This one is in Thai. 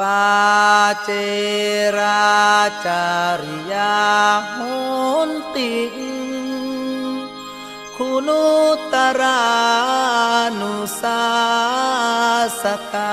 पाचेराचर्यान्ति तरनुसार सता